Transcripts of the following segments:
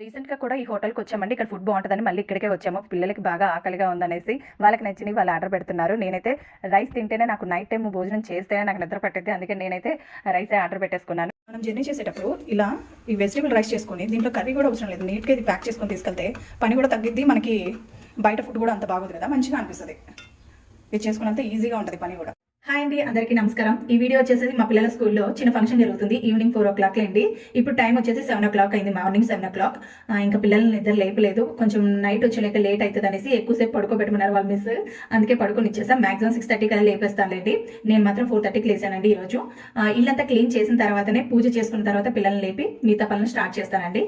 రీసెంట్గా కూడా ఈ హోటల్కి వచ్చామండి. ఇక్కడ ఫుడ్ బాగుంటుందని మళ్ళీ ఇక్కడికే వచ్చాము. పిల్లలకి బాగా ఆకలిగా ఉందనేసి వాళ్ళకి నచ్చినవి వాళ్ళు ఆర్డర్ పెడుతున్నారు. నేనైతే రైస్ తింటేనే నాకు నైట్ టైం భోజనం చేస్తేనే నాకు నిద్ర పట్టేది. అందుకే నేనైతే రైస్ ఆర్డర్ పెట్టేసుకున్నాను. మనం జర్నీ చేసేటప్పుడు ఇలా ఈ వెజిటేబుల్ రైస్ చేసుకొని దీంట్లో కర్రీ కూడా అవసరం లేదు. నీట్గా ఇది ప్యాక్ చేసుకొని తీసుకెళ్తే పని కూడా తగ్గిద్ది. మనకి బయట ఫుడ్ కూడా అంత బాగుంది కదా. మంచిగా అనిపిస్తుంది. ఇది చేసుకున్నంత ఈజీగా ఉంటుంది పని కూడా. హాయ్ అండి అందరికీ నమస్కారం. ఈ వీడియో వచ్చేసి మా పిల్లల స్కూల్లో చిన్న ఫంక్షన్ జరుగుతుంది. ఈవినింగ్ ఫోర్ ఓ క్లాక్ అండి. ఇప్పుడు టైం వచ్చేసి సెవెన్ ఓ క్లాక్ అయింది మార్నింగ్ సెవెన్ ఓ క్లాక్. ఇంకా పిల్లల్ని నిద్ర లేపలేదు. కొంచెం నైట్ వచ్చేలేక లేట్ అవుతుంది అనేసి ఎక్కువసేపు పడుకోబెట్టమన్నారు వాళ్ళు మిస్. అందుకే పడుకొని ఇచ్చేసాం. మాక్సిమం సిక్స్ థర్టీ కల్లా లేపేస్తానులేండి నేను మాత్రం ఫోర్ థర్టీకి లేచానండి ఈరోజు. ఇల్లంతా క్లీన్ చేసిన తర్వాతనే పూజ చేసుకున్న తర్వాత పిల్లల్ని లేపి మిగతా పనులు స్టార్ట్ చేస్తానండి.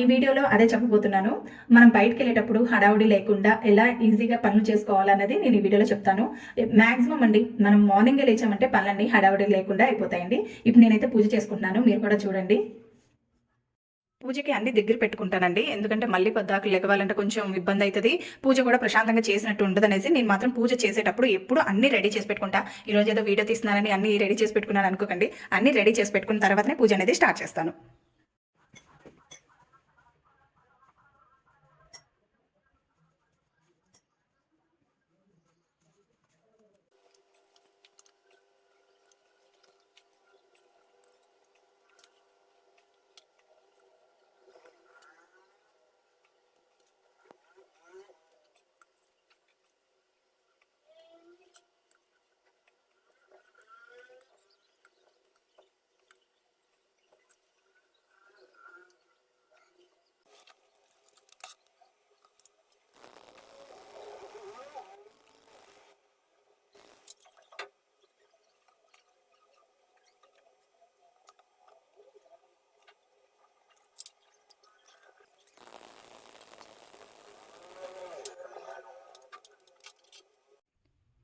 ఈ వీడియోలో అదే చెప్పబోతున్నాను. మనం బయటకు వెళ్ళేటప్పుడు హడావుడి లేకుండా ఎలా ఈజీగా పనులు చేసుకోవాలన్నది నేను ఈ వీడియోలో చెప్తాను. మాక్సిమం అండి మనం మార్నింగ్ లేచామంటే పనులన్నీ హడావుడి లేకుండా అయిపోతాయండి. ఇప్పుడు నేనైతే పూజ చేసుకుంటున్నాను. మీరు కూడా చూడండి. పూజకి అన్ని దగ్గర పెట్టుకుంటానండి. ఎందుకంటే మళ్ళీ పొద్దాకు లెగవాలంటే కొంచెం ఇబ్బంది అవుతుంది. పూజ కూడా ప్రశాంతంగా చేసినట్టు ఉంటుంది అనేసి నేను మాత్రం పూజ చేసేటప్పుడు ఎప్పుడు అన్ని రెడీ చేసి పెట్టుకుంటా. ఈ రోజు ఏదో వీడియో తీస్తున్నానని అన్ని రెడీ చేసి పెట్టుకున్నాను అనుకోకండి. అన్ని రెడీ చేసి పెట్టుకున్న తర్వాతనే పూజ అనేది స్టార్ట్ చేస్తాను.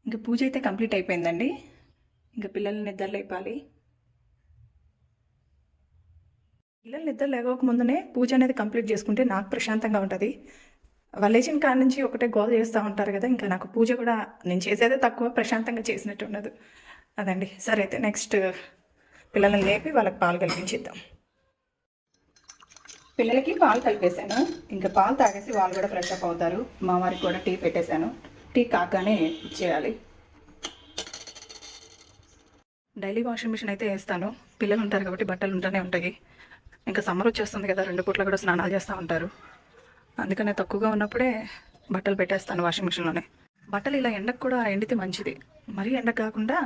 ఇంకా పూజ అయితే కంప్లీట్ అయిపోయిందండి. ఇంకా పిల్లల్ని నిద్ర లేపాలి. పిల్లలు నిద్ర లేవక ముందునే పూజ అనేది కంప్లీట్ చేసుకుంటే నాకు ప్రశాంతంగా ఉంటుంది. వాళ్ళు లేచిన కాడ నుంచి ఒకటే గోల్ చేస్తూ ఉంటారు కదా ఇంకా నాకు పూజ కూడా నేను చేసేదే తక్కువ ప్రశాంతంగా చేసినట్టు ఉండదు. అదండి. సరే అయితే నెక్స్ట్ పిల్లల్ని లేపి వాళ్ళకి పాలు కల్పించిద్దాం. పిల్లలకి పాలు కలిపేశాను. ఇంకా పాలు తాగేసి వాళ్ళు కూడా ఫ్రెష్ అప్ అవుతారు. మా వారికి కూడా టీ పెట్టేశాను. టీ కాగానే చేయాలి. డైలీ వాషింగ్ మిషన్ అయితే వేస్తాను. పిల్లలు ఉంటారు కాబట్టి బట్టలు ఉంటూనే ఉంటాయి. ఇంకా సమ్మర్ వచ్చేస్తుంది కదా రెండు పూట్ల కూడా స్నానాలు చేస్తూ ఉంటారు. అందుకనే తక్కువగా ఉన్నప్పుడే బట్టలు పెట్టేస్తాను వాషింగ్ మిషన్లోనే. బట్టలు ఇలా ఎండకు కూడా ఎండితే మంచిది. మరీ ఎండ కాకుండా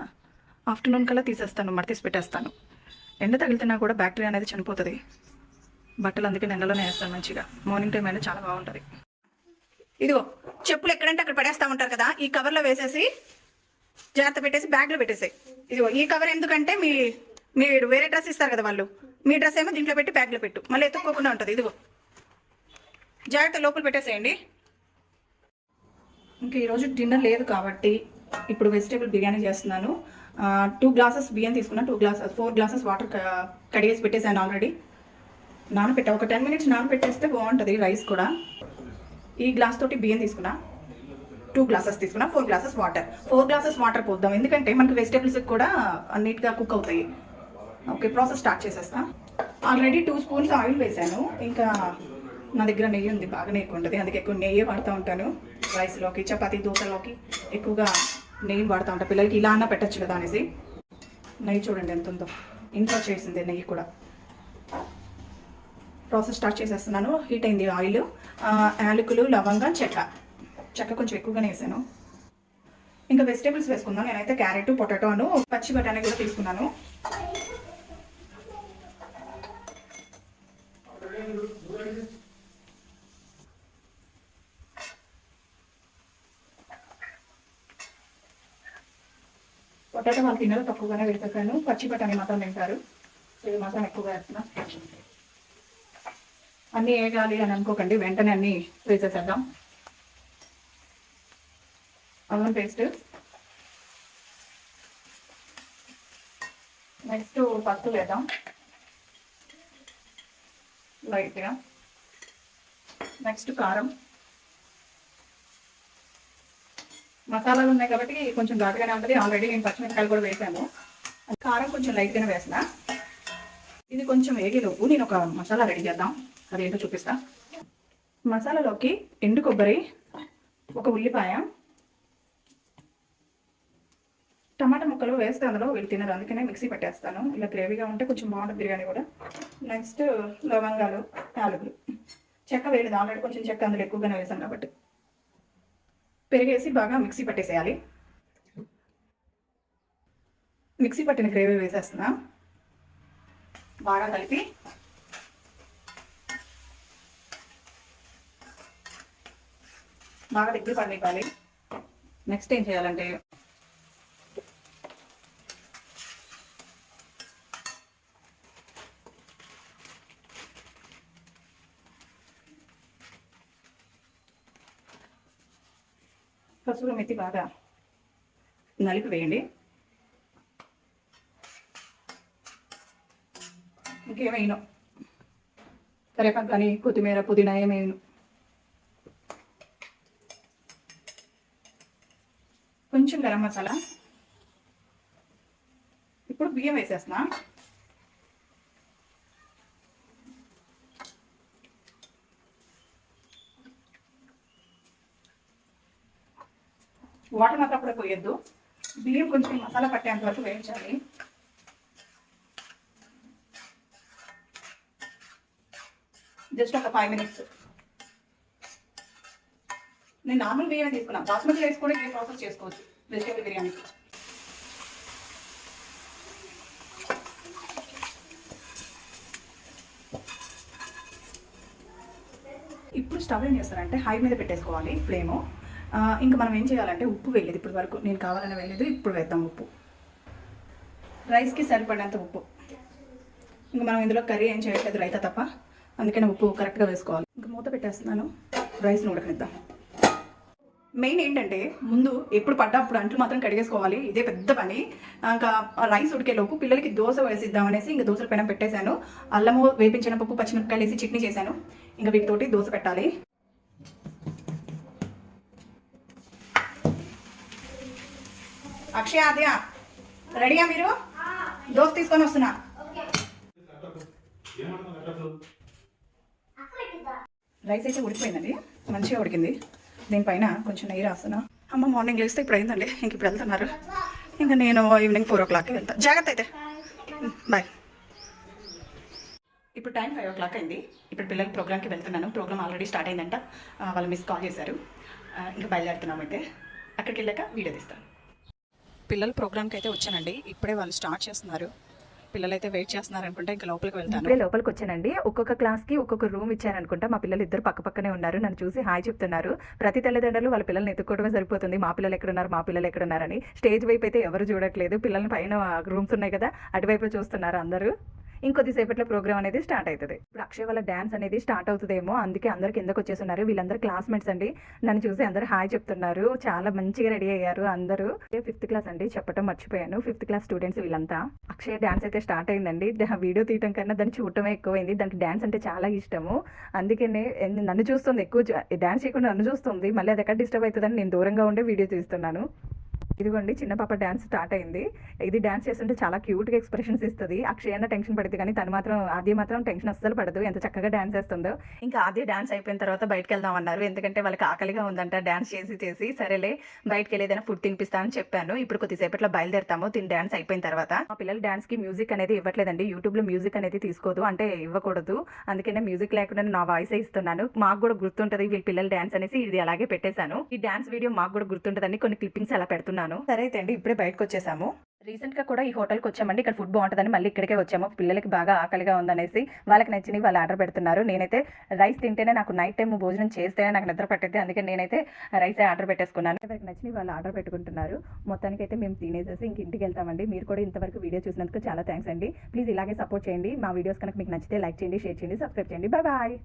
ఆఫ్టర్నూన్ కల్లా తీసేస్తాను మడతీసి పెట్టేస్తాను. ఎండ తగిలితేనా కూడా బ్యాక్టీరియా అనేది చనిపోతుంది. బట్టలు అందుకే ఎండలోనే వేస్తాను మంచిగా. మార్నింగ్ టైం అయినా చాలా బాగుంటుంది. ఇదిగో చెప్పులు ఎక్కడంటే అక్కడ పడేస్తా ఉంటారు కదా ఈ కవర్లో వేసేసి జాగ్రత్త పెట్టేసి బ్యాగ్లో పెట్టేసాయి. ఇదిగో ఈ కవర్ ఎందుకంటే మీ మీరు వేరే డ్రెస్ ఇస్తారు కదా వాళ్ళు మీ డ్రెస్ ఏమో దీంట్లో పెట్టి బ్యాగ్లో పెట్టు మళ్ళీ ఎత్తుక్కోకుండా ఉంటుంది. ఇదిగో జాగ్రత్త లోపల పెట్టేసేయండి. ఇంకా ఈరోజు డిన్నర్ లేదు కాబట్టి ఇప్పుడు వెజిటేబుల్ బిర్యానీ చేస్తున్నాను. టూ గ్లాసెస్ బియ్యం తీసుకున్నా two glasses four glasses water కడిగేసి పెట్టేసాను ఆల్రెడీ నానబెట్టా ఒక టెన్ మినిట్స్ నానబెట్టేస్తే బాగుంటుంది రైస్ కూడా. ఈ గ్లాస్ తోటి బియ్యం తీసుకున్నా టూ గ్లాసెస్ తీసుకున్నా four glasses water four glasses water పోద్దాం. ఎందుకంటే మనకి వెజిటేబుల్స్ కూడా నీట్గా కుక్ అవుతాయి. ఓకే ప్రాసెస్ స్టార్ట్ చేసేస్తా. ఆల్రెడీ టూ స్పూన్స్ ఆయిల్ వేసాను ఇంకా నా దగ్గర నెయ్యి ఉంది బాగా నెయ్యి ఉంటుంది. అందుకే ఎక్కువ నెయ్యి వాడుతూ ఉంటాను. రైస్లోకి చపాతీ దోశలోకి ఎక్కువగా నెయ్యి వాడుతూ ఉంటాను పిల్లలకి ఇలా అన్నా పెట్టచ్చు కదా అనేసి. నెయ్యి చూడండి ఎంత ఉందో. ఇంట్లో చేసింది నెయ్యి కూడా. ప్రాసెస్ స్టార్ట్ చేసేస్తున్నాను. హీట్ అయింది ఆయిల్ యాలకులు లవంగా చెక్క. చెక్క కొంచెం ఎక్కువగానే వేసాను. ఇంకా వెజిటేబుల్స్ వేసుకుందాం. నేనైతే క్యారెట్ పొటాటోను పచ్చి బఠానీ కూడా తీసుకున్నాను. పొటాటో వాళ్ళు తినరు తక్కువగానే వేసేసాను. పచ్చి బఠానీ మాత్రం తింటారు. ఇది మాత్రం ఎక్కువగా వేస్తున్నాను అన్నీ వేగాలి అని అనుకోకండి. వెంటనే అన్నీ వేసేసేద్దాం. అల్లం పేస్ట్. నెక్స్ట్ పసుపు వేద్దాం. లైట్గా. నెక్స్ట్ కారం. మసాలాలు ఉన్నాయి కాబట్టి కొంచెం ఘాటుగానే ఉంటుంది. ఆల్రెడీ నేను పచ్చిమిరపకాయలు కూడా వేసాను. కారం కొంచెం లైట్గానే వేసిన ఇది కొంచెం వేగేలోపు నేను ఒక మసాలా రెడీ చేద్దాం. అదేంటో చూపిస్తా. మసాలాలోకి ఎండు కొబ్బరి ఒక ఉల్లిపాయ టమాటా ముక్కలు వేస్తే అందులో వీళ్ళు తినరు. అందుకనే మిక్సీ పెట్టేస్తాను. ఇలా గ్రేవీగా ఉంటే కొంచెం బాగుంటుంది బిర్యానీ కూడా. నెక్స్ట్ లవంగాలు యాలకులు. చెక్క వేయలేదు. ఆల్రెడీ కొంచెం చెక్క అందులో ఎక్కువగానే వేసాను కాబట్టి. పెరిగేసి బాగా మిక్సీ పట్టేసేయాలి. మిక్సీ పట్టిన గ్రేవీ వేసేస్తున్నా. బాగా కలిపి బాగా దగ్గర పనివ్వాలి నెక్స్ట్ ఏం చేయాలంటే పసుపు మెత్తి బాగా నలిపి వేయండి. ఇంకేమైనా? కరేపాకు కానీ కొత్తిమీర పుదీనా ఏమైనా? కొంచెం గరం మసాలా. ఇప్పుడు బియ్యం వేసేస్తున్నా. వాటర్ మాత్రం అప్పుడే పోయొద్దు. బియ్యం కొంచెం మసాలా పట్టేంత వరకు వేయించాలి. జస్ట్ ఒక ఫైవ్ మినిట్స్. నేను నార్మల్ బియ్యం తీసుకున్నాను. బాస్మతి రైస్ కూడా ఏ ప్రాసెస్ చేసుకోవచ్చు. వెజిటేబుల్ బిర్యానీకి ఇప్పుడు స్టవ్ ఏం చేస్తారంటే హై మీద పెట్టేసుకోవాలి ఫ్లేము. ఇంకా మనం ఏం చేయాలంటే ఉప్పు వేయలేదు ఇప్పటి వరకు. నేను కావాలని వేయలేదు ఇప్పుడు వేద్దాం ఉప్పు. రైస్కి సరిపడినంత ఉప్పు. ఇంకా మనం ఇందులో కర్రీ ఏం చేయట్లేదు రైతా తప్ప. అందుకని ఉప్పు కరెక్ట్గా వేసుకోవాలి. ఇంకా మూత పెట్టేస్తున్నాను. రైస్ని ఉడకనిద్దాం. మెయిన్ ఏంటంటే ముందు ఎప్పుడు పడ్డప్పుడు అంట్లు మాత్రం కడిగేసుకోవాలి. ఇదే పెద్ద పని. ఇంకా రైస్ ఉడికేలోపు పిల్లలకి దోశ వేసిద్దాం అనేసి ఇంకా దోశల పైన పెట్టేశాను. అల్లము వేపించిన పప్పు పచ్చిమిరపకాయలు వేసి చట్నీ చేశాను. ఇంకా వీటితోటి దోశ పెట్టాలి. అక్షయ ఆద్య రెడీయా మీరు? దోశ తీసుకొని వస్తున్నా. రైస్ అయితే ఉడికిపోయిందండి. మంచిగా ఉడికింది. దీనిపైన కొంచెం నెయ్యి రాస్తున్నా. అమ్మ మార్నింగ్ లేస్తే ఇప్పుడు అయిందండి. ఇంక ఇప్పుడు వెళ్తున్నారు. ఇంకా నేను ఈవినింగ్ ఫోర్ ఓ క్లాక్కి వెళ్తాను జాగ్రత్త అయితే. బాయ్. ఇప్పుడు టైం ఫైవ్ ఓ క్లాక్ అయింది. ఇప్పుడు పిల్లల ప్రోగ్రామ్కి వెళ్తున్నాను. ప్రోగ్రామ్ ఆల్రెడీ స్టార్ట్ అయిందంట. వాళ్ళు మిస్ కాల్ చేశారు. ఇంకా బయలుదేరుతున్నాం అయితే. అక్కడికి వెళ్ళాక వీడియో తీస్తాను. పిల్లల ప్రోగ్రామ్కి అయితే వచ్చానండి. ఇప్పుడే వాళ్ళు స్టార్ట్ చేస్తున్నారు. పిల్లలు అయితే వెయిట్ చేస్తున్నారు అనుకుంటే ఇంకా లోపలికి వెళ్తాను. ఇప్పుడే లోపలికి వచ్చానండి. ఒక్కొక్క క్లాస్కి ఒక్కొక్క రూమ్ ఇచ్చారనుకుంటా మా పిల్లలు ఇద్దరు పక్క పక్కనే ఉన్నారు. నన్ను చూసి హాయ్ చెప్తున్నారు. ప్రతి తల్లిదండ్రులు వాళ్ళ పిల్లల్ని ఎత్తుకోవడమే సరిపోతుంది. మా పిల్లలు ఎక్కడున్నారు? మా పిల్లలు ఎక్కడున్నారని. స్టేజ్ వైపు అయితే ఎవరు చూడట్లేదు. పిల్లల పైన రూమ్స్ ఉన్నాయి కదా అటువైపు చూస్తున్నారు అందరూ. ఇంకొద్దిసేపట్లో ప్రోగ్రామ్ అనేది స్టార్ట్ అవుతుంది. ఇప్పుడు అక్షయ్ వాళ్ళ డ్యాన్స్ అనేది స్టార్ట్ అవుతుందేమో అందుకే అందరు కిందకు వచ్చేస్తున్నారు. వీళ్ళందరూ క్లాస్మేట్స్ అండి. నన్ను చూసి అందరూ హాయ్ చెప్తున్నారు. చాలా మంచిగా రెడీ అయ్యారు అందరూ. ఫిఫ్త్ క్లాస్ అండి చెప్పడం మర్చిపోయాను. ఫిఫ్త్ క్లాస్ స్టూడెంట్స్ వీళ్ళంతా. అక్షయ్ డ్యాన్స్ అయితే స్టార్ట్ అయిందండి. వీడియో తీయటం కన్నా దాన్ని చూడటమే ఎక్కువైంది. దానికి డ్యాన్స్ అంటే చాలా ఇష్టము. అందుకనే నన్ను చూస్తుంది ఎక్కువ డాన్స్ డ్యాన్స్ చేయకుండా నన్ను చూస్తుంది. మళ్ళీ అది ఎక్కడ డిస్టర్బ్ అవుతుందని నేను దూరంగా ఉండే వీడియో తీస్తున్నాను. ఇదిగోండి చిన్న పాప డ్యాన్స్ స్టార్ట్ అయింది. ఇది డ్యాన్స్ చేస్తుంటే చాలా క్యూట్గా ఎక్స్ప్రెషన్స్ ఇస్తుంది. అక్షయ్ అన్న టెన్షన్ పడుతుంది కానీ తను మాత్రం ఆది మాత్రం టెన్షన్ అస్సలు పడదు. ఎంత చక్కగా డ్యాన్స్ చేస్తుందో. ఇంకా ఆది డ్యాన్స్ అయిపోయిన తర్వాత బయటకు వెళ్దాం అన్నారు. ఎందుకంటే వాళ్ళకి ఆకలిగా ఉందంట డ్యాన్స్ చేసి చేసి. సరేలే బయటకు వెళ్ళి ఏదైనా ఫుడ్ తినిపిస్తా అని చెప్పాను. ఇప్పుడు కొద్దిసేపట్లో బయలుదేరుతాము. తిని డ్యాన్స్ అయిపోయిన తర్వాత. మా పిల్లలు డ్యాన్స్కి మ్యూజిక్ అనేది ఇవ్వట్లేదండి. యూట్యూబ్లో మ్యూజిక్ అనేది తీసుకోదు. అంటే ఇవ్వకూడదు. అందుకనే మ్యూజిక్ లేకుండా నా వాయిస్ ఇస్తున్నాను. మాకు కూడా గుర్తుంటది వీళ్ళ పిల్లల డ్యాన్స్ అనేసి ఇది అలాగే పెట్టేశాను. ఈ డ్యాన్స్ వీడియో మాకు కూడా గుర్తుంటుందని కొన్ని క్లిప్పింగ్స్ అలా పెడుతున్నాను సరే అయితే అండి ఇప్పుడే బయటకు వచ్చేసాము రీసెంట్గా కూడా ఈ హోటల్కి వచ్చామండి. ఇక్కడ ఫుడ్ బాగుంటుందని మళ్ళీ ఇక్కడికే వచ్చాము. పిల్లలకి బాగా ఆకలిగా ఉందనేసి వాళ్ళకి నచ్చినవి వాళ్ళు ఆర్డర్ పెడుతున్నారు. నేనైతే రైస్ తింటేనే నాకు నైట్ టైం భోజనం చేస్తేనే నాకు నిద్ర పట్టేది. అందుకే నేనైతే రైస్ ఆర్డర్ పెట్టేసుకున్నాను. ఎవరికి నచ్చినవి వాళ్ళు ఆర్డర్ పెట్టుకుంటున్నారు. మొత్తానికి అయితే మేము తినేసేసి ఇంక ఇంటికి వెళ్తామండి. మీరు కూడా ఇంతవరకు వీడియో చూసినందుకు చాలా థ్యాంక్స్ అండి. ప్లీజ్ ఇలాగే సపోర్ట్ చేయండి. మా వీడియోస్ కనుక మీకు నచ్చితే లైక్ చేయండి షేర్ చేయండి సబ్స్క్రైబ్ చేయండి. Bye bye.